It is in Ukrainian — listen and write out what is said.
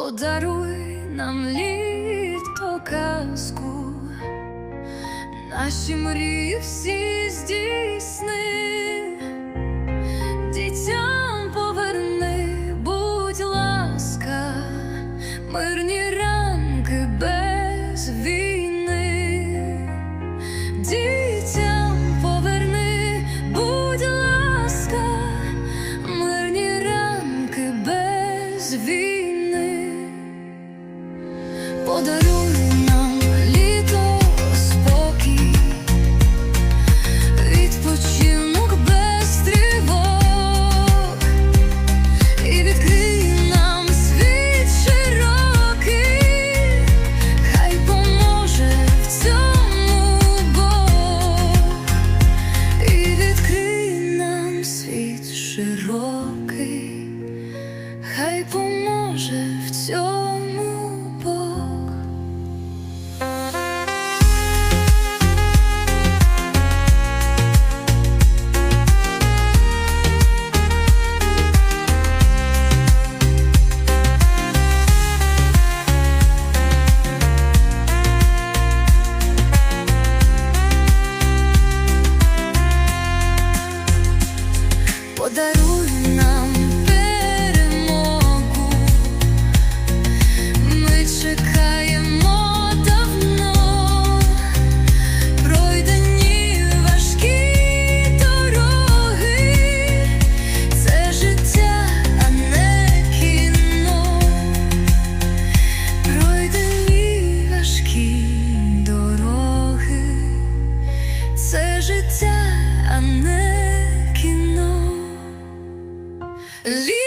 подаруй нам літо казку, наші мрії всі здійсни, дітям поверни, будь ласка, мирні ранки без війни, дітям поверни, будь ласка, мирні ранки без війни. роки. Lee.